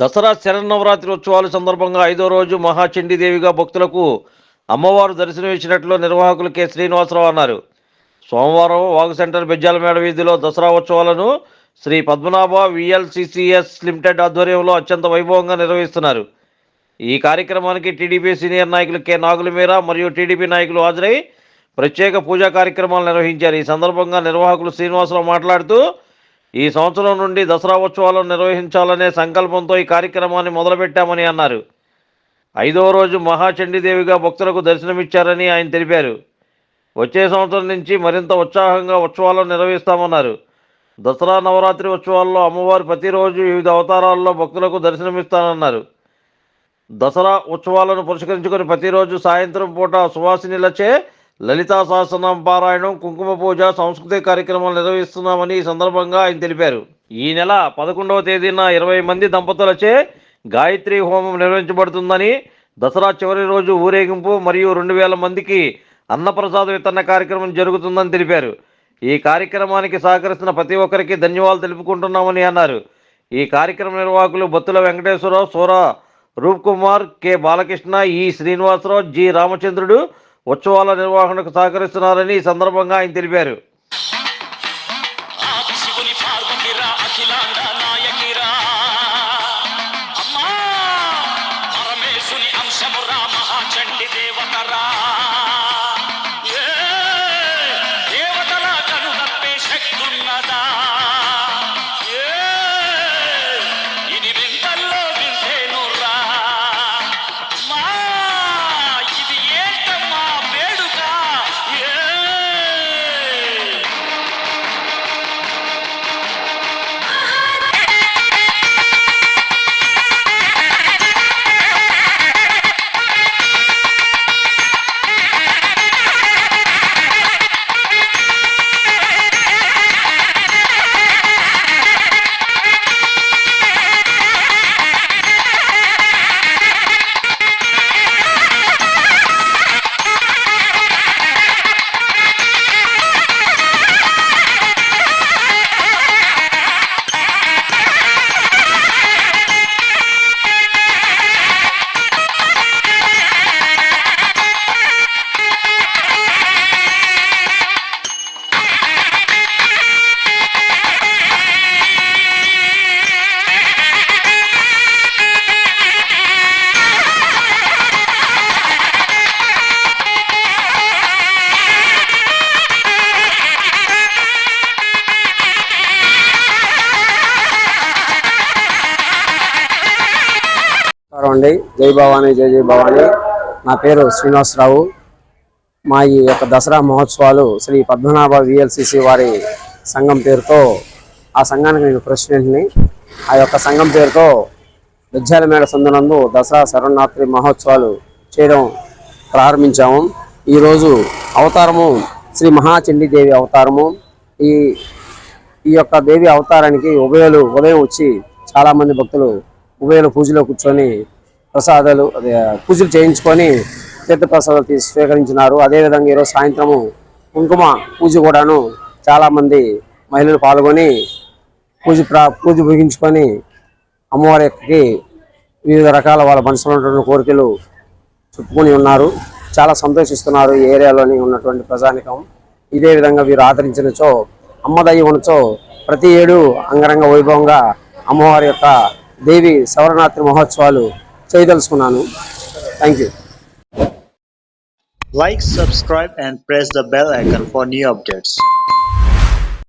దసరా శరన్నవరాత్రి ఉత్సవాల సందర్భంగా ఐదో రోజు మహాచండీదేవిగా భక్తులకు అమ్మవారు దర్శనమిచ్చినట్లు నిర్వాహకులు కె. శ్రీనివాసరావు అన్నారు. సోమవారం వాగు సెంటర్ బెజ్జాలమేడ వీధిలో దసరా ఉత్సవాలను శ్రీ పద్మనాభ విఎల్సిసిఎస్ లిమిటెడ్ ఆధ్వర్యంలో అత్యంత వైభవంగా నిర్వహిస్తున్నారు. ఈ కార్యక్రమానికి టీడీపీ సీనియర్ నాయకులు కె. నాగులమీర మరియు టీడీపీ నాయకులు హాజరై ప్రత్యేక పూజా కార్యక్రమాలు నిర్వహించారు. ఈ సందర్భంగా నిర్వాహకులు శ్రీనివాసరావు మాట్లాడుతూ ఈ సంవత్సరం నుండి దసరా ఉత్సవాలను నిర్వహించాలనే సంకల్పంతో ఈ కార్యక్రమాన్ని మొదలుపెట్టామని అన్నారు. ఐదవ రోజు మహాచండీదేవిగా భక్తులకు దర్శనమిచ్చారని ఆయన తెలిపారు. వచ్చే సంవత్సరం నుంచి మరింత ఉత్సాహంగా ఉత్సవాలను నిర్వహిస్తామన్నారు. దసరా నవరాత్రి ఉత్సవాల్లో అమ్మవారు ప్రతిరోజు వివిధ అవతారాల్లో భక్తులకు దర్శనమిస్తానన్నారు. దసరా ఉత్సవాలను పురస్కరించుకొని ప్రతిరోజు సాయంత్రం పూట సువాసినిలచే లలితా సహస్రనామ పారాయణం కుంకుమ పూజ సాంస్కృతిక కార్యక్రమాలు నిర్వహిస్తున్నామని ఈ సందర్భంగా ఆయన తెలిపారు. ఈ నెల పదకొండవ తేదీన ఇరవై మంది దంపతులచే గాయత్రి హోమం నిర్వహించబడుతుందని దసరా చివరి రోజు ఊరేగింపు మరియు రెండు వేల మందికి అన్నప్రసాద వితరణ కార్యక్రమం జరుగుతుందని తెలిపారు. ఈ కార్యక్రమానికి సహకరిస్తున్న ప్రతి ఒక్కరికి ధన్యవాదాలు తెలుపుకుంటున్నామని అన్నారు. ఈ కార్యక్రమ నిర్వాహకులు బత్తుల వెంకటేశ్వరరావు సూర రూప్ Kumar K Balakrishna E Srinivasarao G రామచంద్రుడు ఉత్సవాల నిర్వహణకు సహకరిస్తున్నారని ఈ సందర్భంగా ఆయన తెలిపారు. ఆది శివుని శక్తున్నదా. నమస్కారం అండి జై భవానీ జై జై భవానీ. నా పేరు శ్రీనివాసరావు. మా ఈ యొక్క దసరా మహోత్సవాలు శ్రీ పద్మనాభ విఎల్సిసి వారి సంఘం పేరుతో ఆ సంఘానికి నేను ప్రెసిడెంట్ని. ఆ యొక్క సంఘం పేరుతో విద్యాల మేడ సందునందు దసరా శరణాత్రి మహోత్సవాలు చేయడం ప్రారంభించాము. ఈరోజు అవతారము శ్రీ మహాచండీదేవి అవతారము. ఈ ఈ యొక్క దేవి అవతారానికి ఉభయలు ఉదయం వచ్చి చాలామంది భక్తులు ఉభయలు పూజలో కూర్చొని ప్రసాదాలు అదే పూజలు చేయించుకొని తీర్థప్రసాదాలు తీసి స్వీకరించినారు. అదేవిధంగా ఈరోజు సాయంత్రము కుంకుమ పూజ కూడాను చాలామంది మహిళలు పాల్గొని పూజ ప్రా పూజ ముగించుకొని అమ్మవారికి వివిధ రకాల వాళ్ళ మనసులో ఉన్నటువంటి కోరికలు చెప్పుకొని ఉన్నారు. చాలా సంతోషిస్తున్నారు ఈ ఏరియాలోని ఉన్నటువంటి ప్రజానికం. ఇదే విధంగా వీరు ఆదరించినచో అమ్మదయ్య ఉన్నచో ప్రతి ఏడు అంగరంగ వైభవంగా అమ్మవారి యొక్క దేవి శవరనాత్రి మహోత్సవాలు చేయదలుచుకున్నాను thank you Like, subscribe, and press the bell icon for new updates.